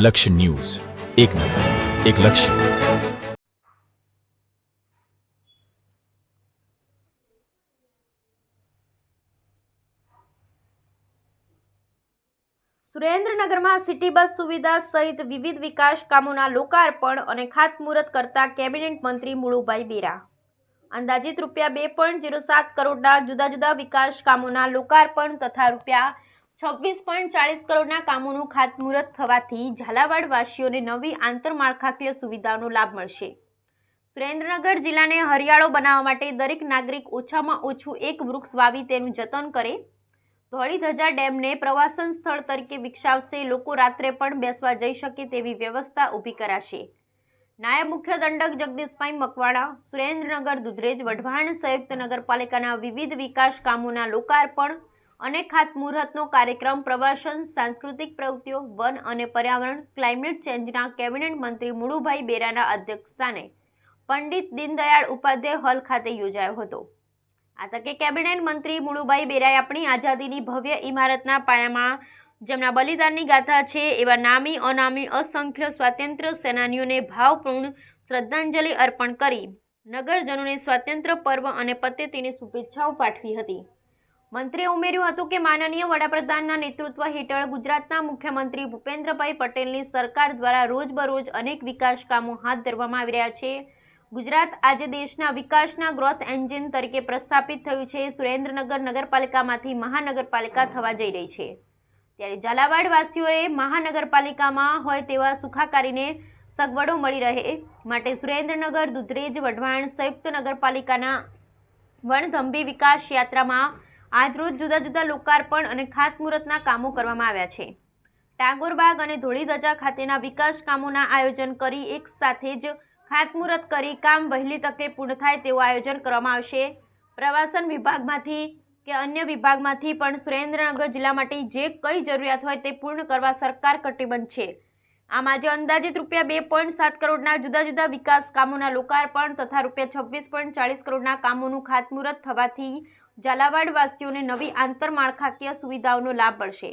લક્ષ્ય ન્યૂઝ. એક નજર, એક લક્ષ્ય. સુરેન્દ્રનગરમાં સિટી બસ સુવિધા સહિત વિવિધ વિકાસ કામોના લોકાર્પણ અને ખાતમુહૂર્ત કરતા કેબિનેટ મંત્રી મુળુભાઈ બેરા. અંદાજિત રૂપિયા બે પોઈન્ટ જીરો સાત કરોડના જુદા જુદા વિકાસ કામોના લોકાર્પણ તથા રૂપિયા છવ્વીસ પોઈન્ટ ચાલીસ કરોડના કામોનું ખાતમુહૂર્ત થવાથી ઝાલાવાડ વાસીઓને નવી આંતરમાળખાકીય સુવિધાનો લાભ મળશે. સુરેન્દ્રનગર જિલ્લાને હરિયાળો બનાવવા માટે દરેક નાગરિક ઓછામાં ઓછું એક વૃક્ષ વાવી તેનું જતન કરે. ધોળીધજા ડેમને પ્રવાસન સ્થળ તરીકે વિકસાવશે, લોકો રાત્રે પણ બેસવા જઈ શકે તેવી વ્યવસ્થા ઊભી કરાશે. નાયબ મુખ્ય દંડક જગદીશભાઈ મકવાણા, સુરેન્દ્રનગર દુધરેજ વઢવાણ સંયુક્ત નગરપાલિકાના વિવિધ વિકાસ કામોના લોકાર્પણ અને ખાતમુહૂર્તનો કાર્યક્રમ પ્રવાસન, સાંસ્કૃતિક પ્રવૃત્તિઓ, વન અને પર્યાવરણ, ક્લાઇમેટ ચેન્જના કેબિનેટ મંત્રી મુળુભાઈ બેરાના અધ્યક્ષસ્થાને પંડિત દીનદયાળ ઉપાધ્યાય હોલ ખાતે યોજાયો હતો. આ તકે કેબિનેટ મંત્રી મુળુભાઈ બેરાએ આપણી આઝાદીની ભવ્ય ઇમારતના પાયામાં, જેમના બલિદાનની ગાથા છે, એવા નામી, અનામી, અસંખ્ય સ્વાતંત્ર્ય સેનાનીઓને ભાવપૂર્ણ શ્રદ્ધાંજલિ અર્પણ કરી નગરજનોને સ્વાતંત્ર્ય પર્વ અને પતેતીની શુભેચ્છાઓ પાઠવી હતી. મંત્રીએ ઉમેર્યું હતું કે માનનીય વડાપ્રધાનના નેતૃત્વ હેઠળ ગુજરાતના મુખ્યમંત્રી ભૂપેન્દ્રભાઈ પટેલની સરકાર દ્વારા રોજબરોજ અનેક વિકાસ કામો હાથ ધરવામાં આવી રહ્યા છે. ગુજરાત આજે દેશના વિકાસના ગ્રોથ એન્જિન તરીકે પ્રસ્થાપિત થયું છે. સુરેન્દ્રનગર નગરપાલિકામાંથી મહાનગરપાલિકા થવા જઈ રહી છે. ત્યારે ઝાલાવાડવાસીઓએ મહાનગરપાલિકામાં હોય તેવા સુખાકારીને સગવડો મળી રહે માટે સુરેન્દ્રનગર, દુધરેજ, વઢવાણ, સંયુક્ત નગરપાલિકાના વણધંભી વિકાસ યાત્રામાં આજરોજ જુદા જુદા લોકાર્પણ અને ખાતમુહૂર્તના કામો કરવામાં આવ્યા છે. ટાગોરબાગ અને ધોળીધજા ખાતેના વિકાસ કામોના આયોજન કરી એક સાથે જ ખાતમુહૂર્ત કરી કામ વહેલી તકે પૂર્ણ થાય તેવું આયોજન કરવામાં આવશે. પ્રવાસન વિભાગમાંથી કે અન્ય વિભાગમાંથી પણ સુરેન્દ્રનગર જિલ્લા માટે જે કઈ જરૂરિયાત હોય તે પૂર્ણ કરવા સરકાર કટિબદ્ધ છે. આમ આજે અંદાજિત રૂપિયા બે પોઈન્ટ સાત કરોડના જુદા જુદા વિકાસ કામોના લોકાર્પણ તથા રૂપિયા છવ્વીસ પોઈન્ટ ચાલીસ કરોડના કામોનું ખાતમુહૂર્ત થવાથી ઝાલાવાડ વાસીઓને નવી આંતરમાળખાકીય સુવિધાઓનો લાભ મળશે.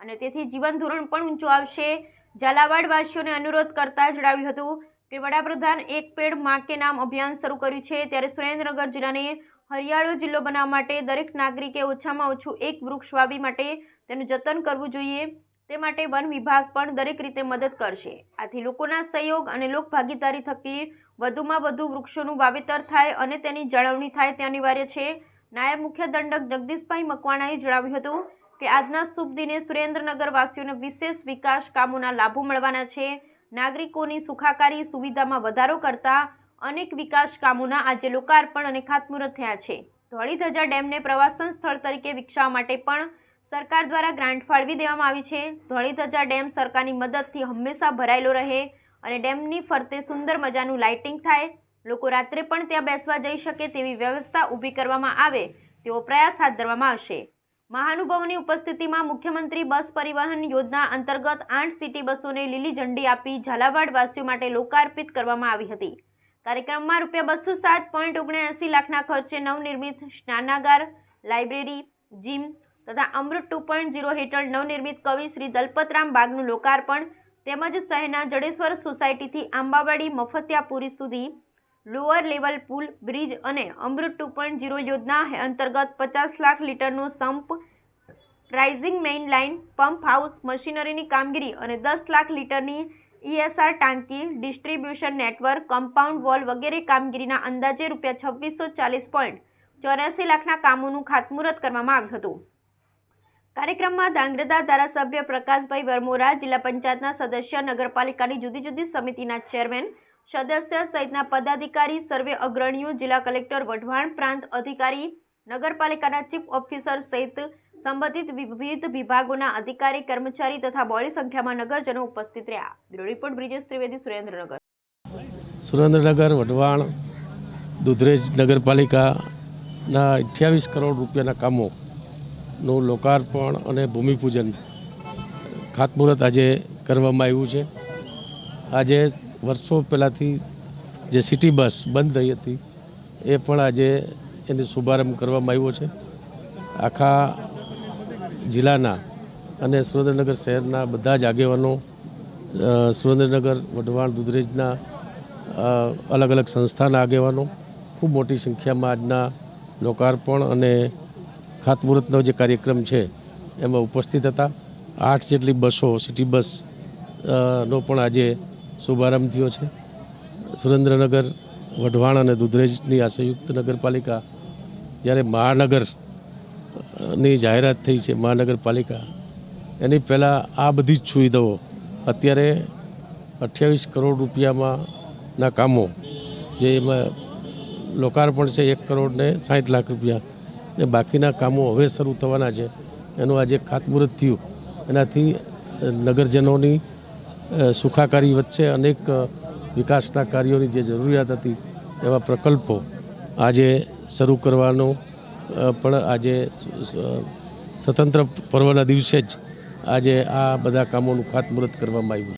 અને તેથી જીવન ધોરણ પણ ઊંચું આવશે. ઝાલાવાડવાસીઓને અનુરોધ કરતા જણાવ્યું હતું કે વડાપ્રધાન એક પેડમાં કે નામ અભિયાન શરૂ કર્યું છે. ત્યારે સુરેન્દ્રનગર જિલ્લાને હરિયાળો જિલ્લો બનાવવા માટે દરેક નાગરિકે ઓછામાં ઓછું એક વૃક્ષ વાવી માટે તેનું જતન કરવું જોઈએ. તે માટે વન વિભાગ પણ દરેક રીતે મદદ કરશે. આથી લોકોના સહયોગ અને લોકભાગીદારી થકી વધુમાં વધુ વૃક્ષોનું વાવેતર થાય અને તેની જાળવણી થાય તે અનિવાર્ય છે. નાયબ મુખ્ય દંડક જગદીશભાઈ મકવાણાએ જણાવ્યું હતું કે આજના શુભ દિને સુરેન્દ્રનગર વાસીઓને વિશેષ વિકાસ કામોના લાભો મળવાના છે. નાગરિકોની સુખાકારી સુવિધામાં વધારો કરતા અનેક વિકાસ કામોના આજે લોકાર્પણ અને ખાતમુહૂર્ત થયા છે. ધોળીધજા ડેમને પ્રવાસન સ્થળ તરીકે વિકસાવવા માટે પણ સરકાર દ્વારા ગ્રાન્ટ ફાળવી દેવામાં આવી છે. ધોળીધજા ડેમ સરકારની મદદથી હંમેશા ભરાયેલો રહે અને ડેમની ફરતે સુંદર મજાનું લાઇટિંગ થાય લોકો રાત્રે પણ ત્યાં બેસવા જઈ શકે તેવી વ્યવસ્થા ઊભી કરવામાં આવે, તેવો પ્રયાસ હાથ ધરવામાં આવશે. મહાનુભાવોની ઉપસ્થિતિમાં મુખ્યમંત્રી બસ પરિવહન યોજના અંતર્ગત આઠ સિટી બસોને લીલી ઝંડી આપી ઝાલાવાડ વાસીઓ માટે લોકાર્પિત કરવામાં આવી હતી. કાર્યક્રમમાં રૂપિયા બસો સાત પોઈન્ટ ઓગણએંસી લાખના ખર્ચે નવનિર્મિત સ્નાનાગાર, લાઇબ્રેરી, જીમ તથા અમૃત ટુ પોઈન્ટ ઝીરો હેઠળ નવનિર્મિત કવિ શ્રી દલપતરામ બાગનું લોકાર્પણ તેમજ શહેરના જડેશ્વર સોસાયટીથી આંબાવાડી મફતિયાપુરી સુધી લોઅર લેવલ પુલ, બ્રિજ અને અમૃત ટુ પોઈન્ટ ઝીરો યોજના અંતર્ગત પચાસ lakh લીટરનો sump rising main line pump house મશીનરીની કામગીરી અને દસ લાખ લીટરની ઈએસઆર ટાંકી ડિસ્ટ્રીબ્યુશન નેટવર્ક કમ્પાઉન્ડ વોલ વગેરે કામગીરીના અંદાજે રૂપિયા છવ્વીસો ચાલીસ પોઈન્ટ ચોર્યાસી લાખના કામોનું ખાતમુહૂર્ત કરવામાં આવ્યું હતું. કાર્યક્રમમાં ધાંગ્રધા ધારાસભ્ય પ્રકાશભાઈ વરમોરા, જિલ્લા પંચાયતના સદસ્ય, નગરપાલિકાની જુદી જુદી સમિતિના ચેરમેન સદસ્ય સહિતના પદાધિકારી, સર્વે અગ્રણીઓ, જિલ્લા કલેક્ટર, વઢવાણ પ્રાંત અધિકારી, નગરપાલિકાના ચીફ ઓફિસર સહિત સંબંધિત વિવિધ વિભાગોના અધિકારી, કર્મચારી તથા બોડી સંખ્યામાં નગરજનો ઉપસ્થિત રહ્યા. Bureau report, Brijesh Trivedi, Surendranagar. Surendranagar, Wadhwan, Dudhrej નગરપાલિકાના અઠ્યાવીસ કરોડ રૂપિયાના કામોનું લોકાર્પણ અને ભૂમિપૂજન ખાતમુહૂર્ત આજે કરવામાં આવ્યું છે. આજે વર્ષો પહેલાંથી જે સિટી બસ બંધ થઈ હતી, એ પણ આજે એનો શુભારંભ કરવામાં આવ્યો છે. આખા જિલ્લાના અને સુરેન્દ્રનગર શહેરના બધા જ આગેવાનો સુરેન્દ્રનગર, વઢવાણ, દુધરેજના અલગ અલગ સંસ્થાના આગેવાનો, ખૂબ મોટી સંખ્યામાં આજના લોકાર્પણ અને ખાતમુહૂર્તનો જે કાર્યક્રમ છે, એમાં ઉપસ્થિત હતા. આઠ જેટલી બસો સિટી બસ નો પણ આજે શુભારંભ થયો છે. સુરેન્દ્રનગર, વઢવાણ અને દુધરેજની આ સંયુક્ત નગરપાલિકા જ્યારે મહાનગરની જાહેરાત થઈ છે, મહાનગરપાલિકા, એની પહેલાં આ બધી જ સુવિધાઓ અત્યારે અઠ્યાવીસ કરોડ રૂપિયામાં ના કામો, જે એમાં લોકાર્પણ છે, એક કરોડ ને સાઠ લાખ રૂપિયા, ને બાકીના કામો હવે શરૂ થવાના છે. એનું આજે ખાતમુહૂર્ત થયું. એનાથી નગરજનોની સુખાકારી વચ્ચે અનેક વિકાસના કાર્યોની જે જરૂરિયાત હતી એવા પ્રકલ્પો આજે શરૂ કરવાનો પણ આજે સ્વતંત્ર પર્વના દિવસે જ આજે આ બધા કામોનું ખાતમુહૂર્ત કરવામાં આવ્યું.